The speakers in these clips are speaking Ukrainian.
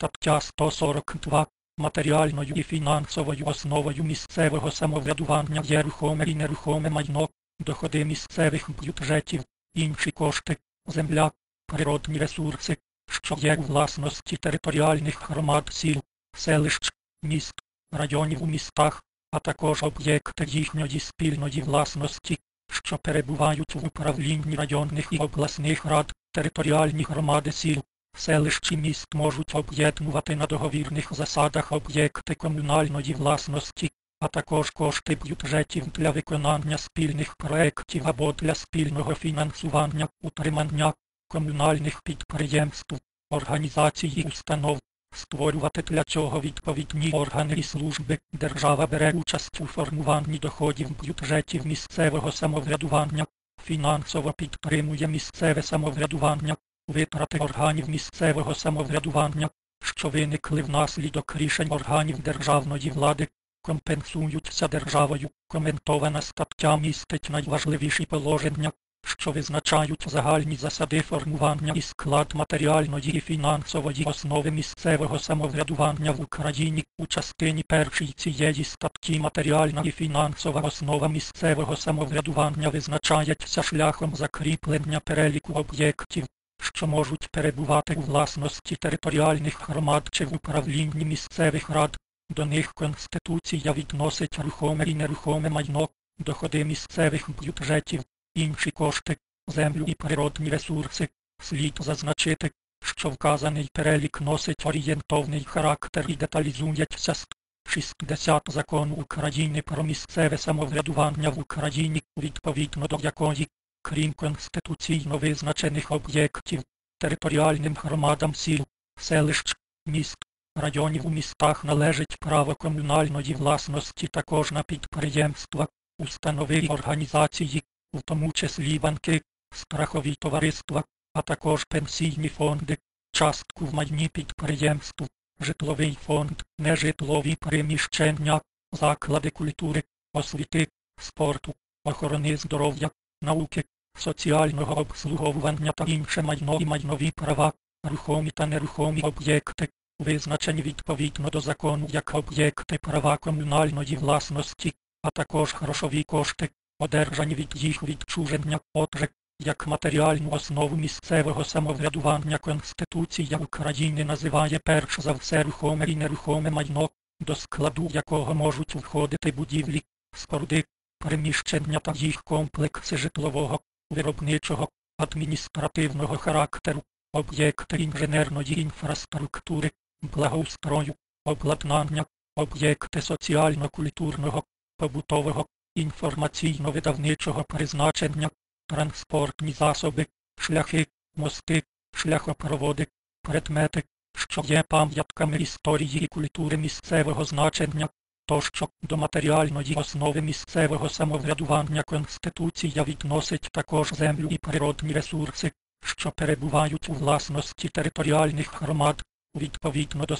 Стаття 142. Матеріальною і фінансовою основою місцевого самоврядування є рухоме і нерухоме майно, доходи місцевих бюджетів, інші кошти, земля, природні ресурси, що є у власності територіальних громад сіл, селищ, міст, районів у містах, а також об'єкти їхньої спільної власності, що перебувають в управлінні районних і обласних рад, територіальні громади сіл, селищ і міст можуть об'єднувати на договірних засадах об'єкти комунальної власності, а також кошти бюджетів для виконання спільних проєктів або для спільного фінансування, утримання комунальних підприємств, організацій і установ. Створювати для цього відповідні органи і служби. Держава бере участь у формуванні доходів бюджетів місцевого самоврядування, фінансово підтримує місцеве самоврядування, витрати органів місцевого самоврядування, що виникли внаслідок рішень органів державної влади, компенсуються державою. Коментована стаття містить найважливіші положення, що визначають загальні засади формування і склад матеріальної і фінансової основи місцевого самоврядування в Україні у частині першій цієї статті матеріальна і фінансова основа місцевого самоврядування визначається шляхом закріплення переліку об'єктів, що можуть перебувати у власності територіальних громад чи в управлінні місцевих рад. До них Конституція відносить рухоме і нерухоме майно, доходи місцевих бюджетів, інші кошти, землю і природні ресурси. Слід зазначити, що вказаний перелік носить орієнтовний характер і деталізується з 60 закону України про місцеве самоврядування в Україні, відповідно до якої, крім конституційно визначених об'єктів, територіальним громадам сіл, селищ, міст, районів у містах належить право комунальної власності також на підприємства, установи і організації, в тому числі банки, страхові товариства, а також пенсійні фонди, частку в майні підприємств, житловий фонд, нежитлові приміщення, заклади культури, освіти, спорту, охорони здоров'я, науки, соціального обслуговування та інше майно і майнові права, рухомі та нерухомі об'єкти, визначені відповідно до закону як об'єкти права комунальної власності, а також грошові кошти, одержані від їх відчуження, отже, як матеріальну основу місцевого самоврядування Конституція України називає перш за все рухоме і нерухоме майно, до складу якого можуть входити будівлі, споруди, приміщення та їх комплекси житлового, виробничого, адміністративного характеру, об'єкти інженерної інфраструктури, благоустрою, обладнання, об'єкти соціально-культурного, побутового, інформаційно-видавничого призначення, транспортні засоби, шляхи, мости, шляхопроводи, предмети, що є пам'ятками історії і культури місцевого значення, тощо до матеріальної основи місцевого самоврядування Конституція відносить також землю і природні ресурси, що перебувають у власності територіальних громад, відповідно до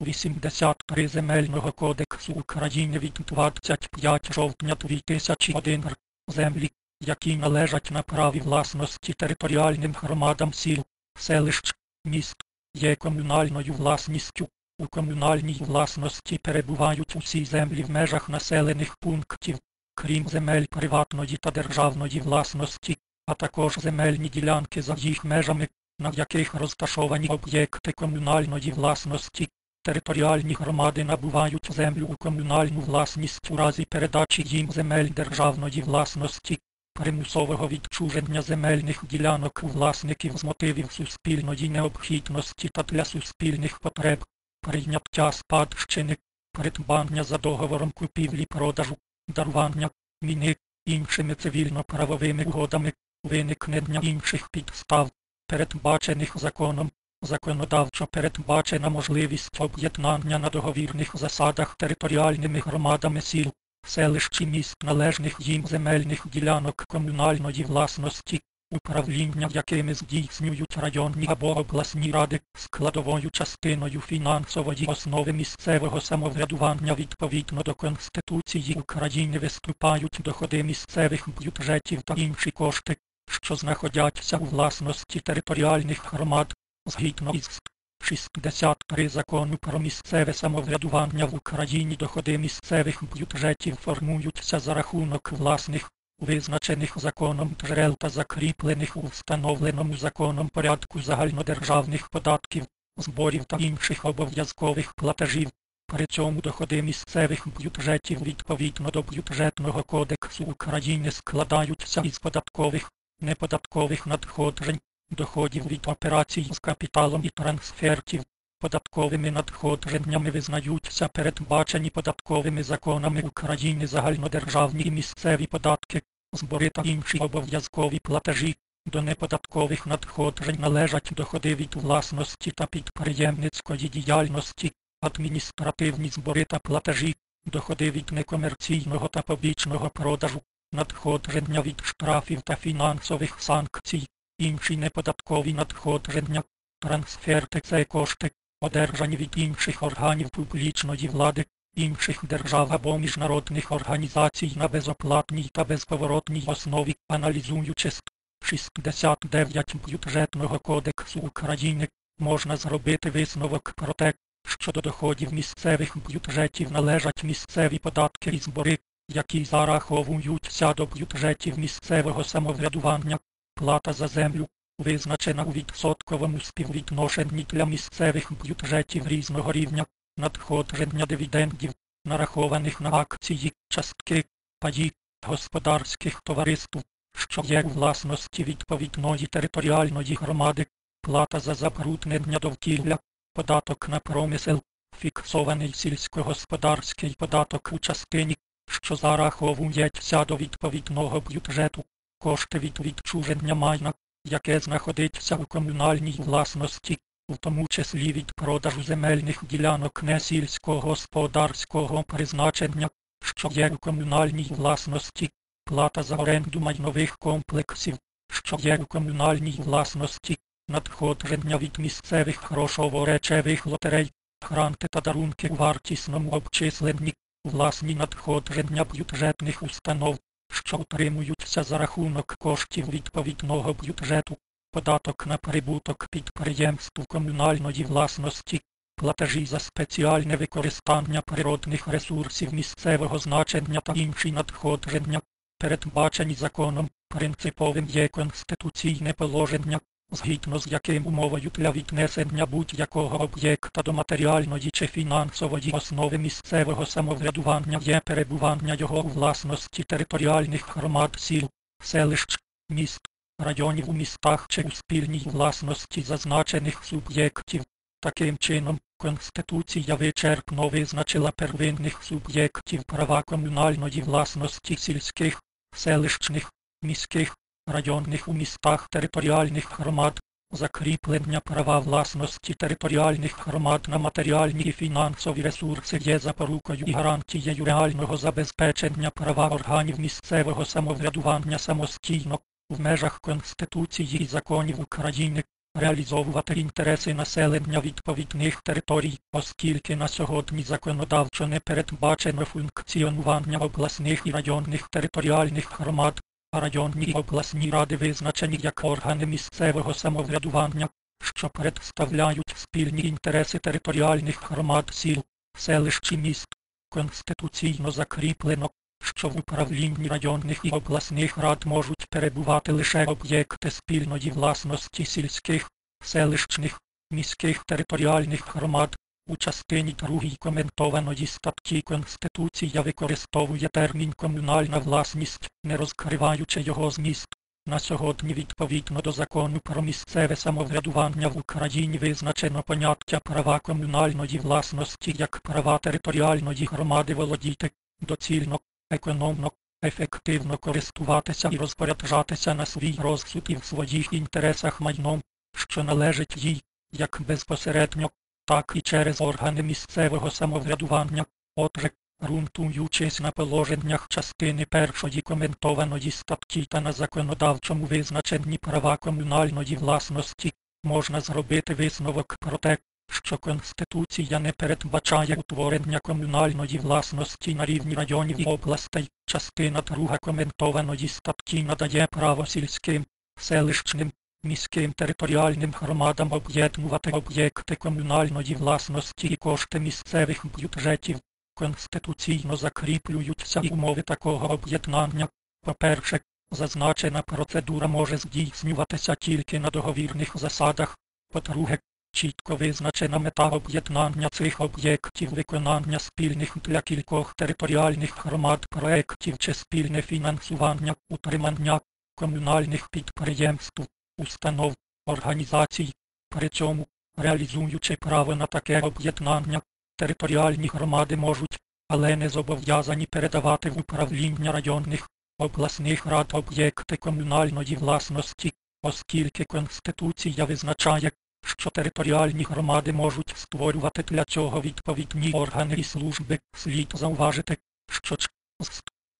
83 Земельного кодексу України від 25 жовтня 2001 р. землі, які належать на праві власності територіальним громадам сіл, селищ, міст, є комунальною власністю. У комунальній власності перебувають усі землі в межах населених пунктів, крім земель приватної та державної власності, а також земельні ділянки за їх межами, на яких розташовані об'єкти комунальної власності. Територіальні громади набувають землю у комунальну власність у разі передачі їм земель державної власності, примусового відчуження земельних ділянок у власників з мотивів суспільної необхідності та для суспільних потреб, прийняття спадщини, придбання за договором купівлі-продажу, дарування, міни, іншими цивільно-правовими угодами, виникнення інших підстав, передбачених законом, законодавчо передбачена можливість об'єднання на договірних засадах територіальними громадами сіл, селищ і міст належних їм земельних ділянок комунальної власності, управління якими здійснюють районні або обласні ради складовою частиною фінансової основи місцевого самоврядування відповідно до Конституції України виступають доходи місцевих бюджетів та інші кошти, що знаходяться у власності територіальних громад, згідно із 63 закону про місцеве самоврядування в Україні доходи місцевих бюджетів формуються за рахунок власних, визначених законом джерел та закріплених у встановленому законом порядку загальнодержавних податків, зборів та інших обов'язкових платежів. При цьому доходи місцевих бюджетів відповідно до бюджетного кодексу України складаються із податкових, неподаткових надходжень, доходів від операцій з капіталом і трансфертів. Податковими надходженнями визнаються передбачені податковими законами України загальнодержавні і місцеві податки, збори та інші обов'язкові платежі. До неподаткових надходжень належать доходи від власності та підприємницької діяльності, адміністративні збори та платежі, доходи від некомерційного та побічного продажу, надходження від штрафів та фінансових санкцій, інші неподаткові надходження, трансферти це кошти, одержані від інших органів публічної влади, інших держав або міжнародних організацій на безоплатній та безповоротній основі, аналізуючи 69 бюджетного кодексу України, можна зробити висновок про те, що до доходів місцевих бюджетів належать місцеві податки і збори, які зараховуються до бюджетів місцевого самоврядування, плата за землю, визначена у відсотковому співвідношенні для місцевих бюджетів різного рівня, надходження дивідендів, нарахованих на акції, частки, паї, господарських товариств, що є власності відповідної територіальної громади, плата за забруднення довкілля, податок на промисел, фіксований сільськогосподарський податок у частині, що зараховується до відповідного бюджету, кошти від відчуження майна, яке знаходиться у комунальній власності, у тому числі від продажу земельних ділянок не сільськогосподарського призначення, що є у комунальній власності, плата за оренду майнових комплексів, що є у комунальній власності, надходження від місцевих грошово-речевих лотерей, гранти та дарунки у вартісному обчисленні, власні надходження бюджетних установ, що утримуються за рахунок коштів відповідного бюджету, податок на прибуток підприємств комунальної власності, платежі за спеціальне використання природних ресурсів місцевого значення та інші надходження, передбачені законом, принциповим є конституційне положення, згідно з яким умовою для віднесення будь-якого об'єкта до матеріальної чи фінансової основи місцевого самоврядування є перебування його у власності територіальних громад сіл, селищ, міст, районів у містах чи у спільній власності зазначених суб'єктів. Таким чином, Конституція вичерпно визначила первинних суб'єктів права комунальної власності сільських, селищних, міських, районних у містах територіальних громад, закріплення права власності територіальних громад на матеріальні і фінансові ресурси є запорукою і гарантією реального забезпечення права органів місцевого самоврядування самостійно в межах Конституції і законів України. Реалізовувати інтереси населення відповідних територій, оскільки на сьогодні законодавчо не передбачено функціонування обласних і районних територіальних громад, а районні і обласні ради визначені як органи місцевого самоврядування, що представляють спільні інтереси територіальних громад сіл, селищ і міст, конституційно закріплено, що в управлінні районних і обласних рад можуть перебувати лише об'єкти спільної власності сільських, селищних, міських територіальних громад. У частині 2 коментованої статті Конституція використовує термін комунальна власність, не розкриваючи його зміст. На сьогодні відповідно до закону про місцеве самоврядування в Україні визначено поняття права комунальної власності як права територіальної громади володіти, доцільно, економно, ефективно користуватися і розпоряджатися на свій розсуд і в своїх інтересах майном, що належить їй, як безпосередньо, так і через органи місцевого самоврядування, отже, ґрунтуючись на положеннях частини першої коментованої статті та на законодавчому визначенні права комунальної власності, можна зробити висновок про те, що Конституція не передбачає утворення комунальної власності на рівні районів і областей, частина друга коментованої статті надає право сільським, селищним, міським територіальним громадам об'єднувати об'єкти комунальної власності і кошти місцевих бюджетів. Конституційно закріплюються умови такого об'єднання. По-перше, зазначена процедура може здійснюватися тільки на договірних засадах. По-друге, чітко визначена мета об'єднання цих об'єктів виконання спільних для кількох територіальних громад проєктів чи спільне фінансування, утримання комунальних підприємств, установ, організацій. При цьому, реалізуючи право на таке об'єднання, територіальні громади можуть, але не зобов'язані передавати в управління районних, обласних рад об'єкти комунальної власності, оскільки Конституція визначає, що територіальні громади можуть створювати для цього відповідні органи і служби, слід зауважити, що ч-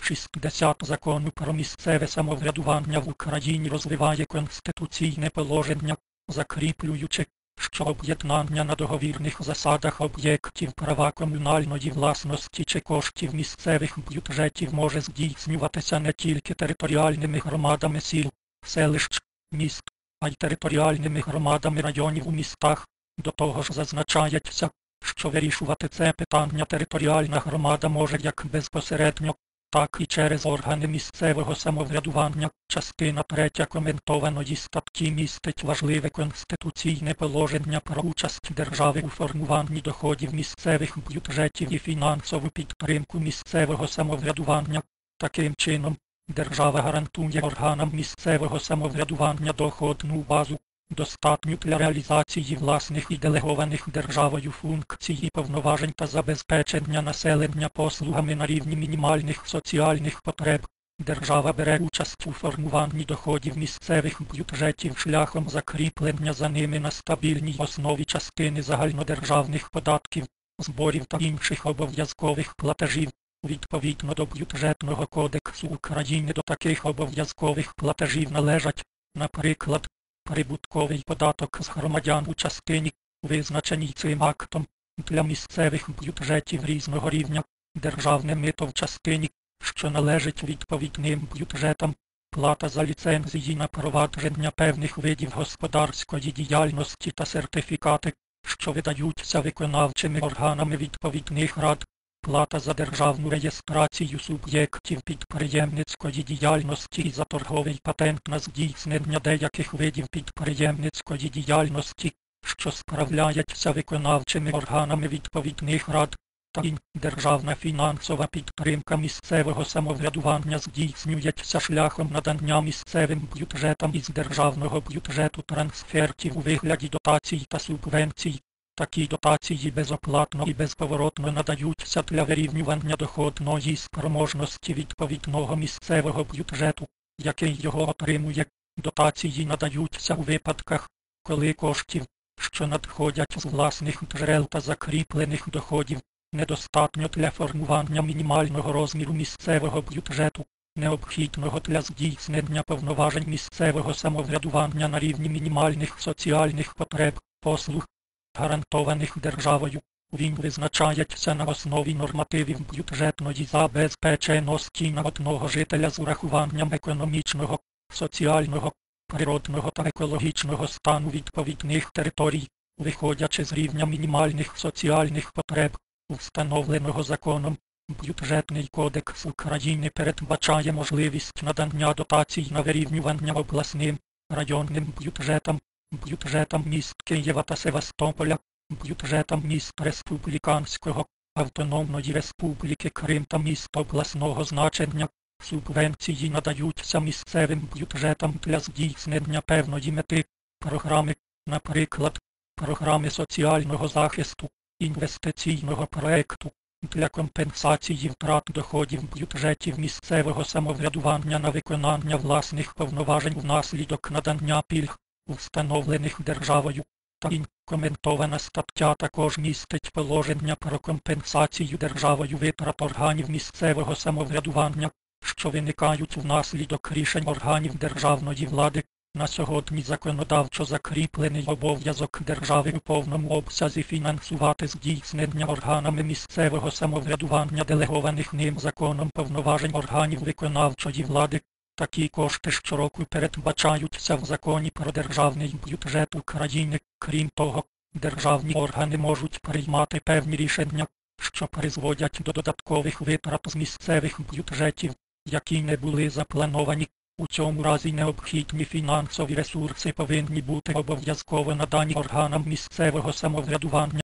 60 закону про місцеве самоврядування в Україні розвиває конституційне положення, закріплюючи, що об'єднання на договірних засадах об'єктів права комунальної власності чи коштів місцевих бюджетів може здійснюватися не тільки територіальними громадами сіл, селищ, міст, а й територіальними громадами районів у містах. До того ж зазначається, що вирішувати це питання територіальна громада може як безпосередньо, так і через органи місцевого самоврядування. Частина 3 коментованої статті містить важливе конституційне положення про участь держави у формуванні доходів місцевих бюджетів і фінансову підтримку місцевого самоврядування. Таким чином, держава гарантує органам місцевого самоврядування доходну базу, достатню для реалізації власних і делегованих державою функцій повноважень та забезпечення населення послугами на рівні мінімальних соціальних потреб. Держава бере участь у формуванні доходів місцевих бюджетів шляхом закріплення за ними на стабільній основі частини загальнодержавних податків, зборів та інших обов'язкових платежів. Відповідно до бюджетного кодексу України до таких обов'язкових платежів належать, наприклад, прибутковий податок з громадян у частині, визначеній цим актом, для місцевих бюджетів різного рівня, державне мито в частині, що належить відповідним бюджетам, плата за ліцензії на провадження певних видів господарської діяльності та сертифікати, що видаються виконавчими органами відповідних рад, плата за державну реєстрацію суб'єктів підприємницької діяльності і за торговий патент на здійснення деяких видів підприємницької діяльності, що справляються виконавчими органами відповідних рад, та державна фінансова підтримка місцевого самоврядування здійснюється шляхом надання місцевим бюджетам із державного бюджету трансфертів у вигляді дотацій та субвенцій. Такі дотації безоплатно і безповоротно надаються для вирівнювання доходної спроможності відповідного місцевого бюджету, який його отримує. Дотації надаються у випадках, коли коштів, що надходять з власних джерел та закріплених доходів, недостатньо для формування мінімального розміру місцевого бюджету, необхідного для здійснення повноважень місцевого самоврядування на рівні мінімальних соціальних потреб, послуг, гарантованих державою. Він визначається на основі нормативів бюджетної забезпеченості на одного жителя з урахуванням економічного, соціального, природного та екологічного стану відповідних територій, виходячи з рівня мінімальних соціальних потреб, встановленого законом. Бюджетний кодекс України передбачає можливість надання дотацій на вирівнювання обласним, районним бюджетам, бюджетам міст Києва та Севастополя, бюджетам міст Республіканського, Автономної Республіки Крим та міст обласного значення. Субвенції надаються місцевим бюджетам для здійснення певної мети, програми, наприклад, програми соціального захисту, інвестиційного проекту, для компенсації втрат доходів бюджетів місцевого самоврядування на виконання власних повноважень внаслідок надання пільг, встановлених державою. Та коментована стаття також містить положення про компенсацію державою витрат органів місцевого самоврядування, що виникають внаслідок рішень органів державної влади. На сьогодні законодавчо закріплений обов'язок держави у повному обсязі фінансувати здійснення органами місцевого самоврядування делегованих ним законом повноважень органів виконавчої влади. Такі кошти щороку передбачаються в законі про державний бюджет України. Крім того, державні органи можуть приймати певні рішення, що призводять до додаткових витрат з місцевих бюджетів, які не були заплановані. У цьому разі необхідні фінансові ресурси повинні бути обов'язково надані органам місцевого самоврядування.